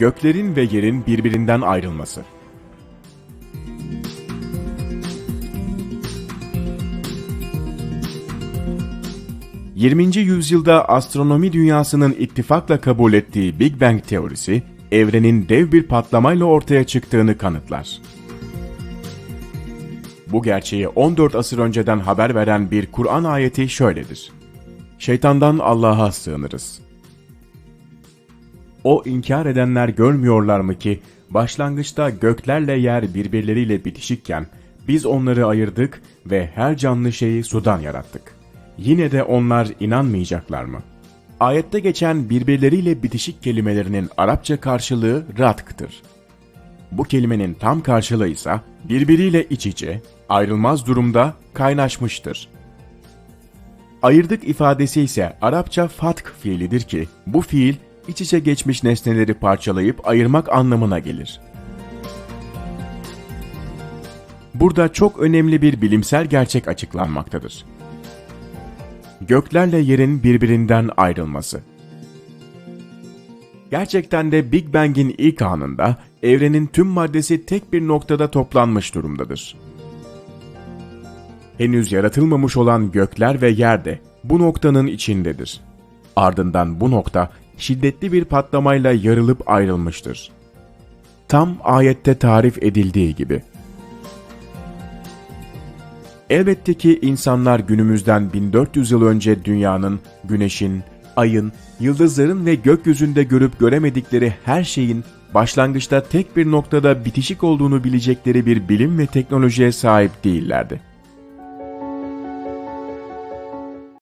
Göklerin ve yerin birbirinden ayrılması. ...20. yüzyılda astronomi dünyasının ittifakla kabul ettiği Big Bang teorisi... ...evrenin dev bir patlamayla ortaya çıktığını kanıtlar. Bu gerçeği 14 asır önceden haber veren bir Kur'an ayeti şöyledir. Şeytandan Allah'a sığınırız. O inkar edenler görmüyorlar mı ki başlangıçta göklerle yer birbirleriyle bitişikken biz onları ayırdık ve her canlı şeyi sudan yarattık. Yine de onlar inanmayacaklar mı? Ayette geçen birbirleriyle bitişik kelimelerinin Arapça karşılığı ratk'tır. Bu kelimenin tam karşılığı ise birbiriyle iç içe, ayrılmaz durumda kaynaşmıştır. Ayırdık ifadesi ise Arapça fatk fiilidir ki bu fiil iç içe geçmiş nesneleri parçalayıp ayırmak anlamına gelir. Burada çok önemli bir bilimsel gerçek açıklanmaktadır. Göklerle yerin birbirinden ayrılması. Gerçekten de Big Bang'in ilk anında evrenin tüm maddesi tek bir noktada toplanmış durumdadır. Henüz yaratılmamış olan gökler ve yer de bu noktanın içindedir. Ardından bu nokta şiddetli bir patlamayla yarılıp ayrılmıştır. Tam ayette tarif edildiği gibi. Elbette ki insanlar günümüzden 1400 yıl önce dünyanın, güneşin, ayın, yıldızların ve gökyüzünde görüp göremedikleri her şeyin başlangıçta tek bir noktada bitişik olduğunu bilecekleri bir bilim ve teknolojiye sahip değillerdi.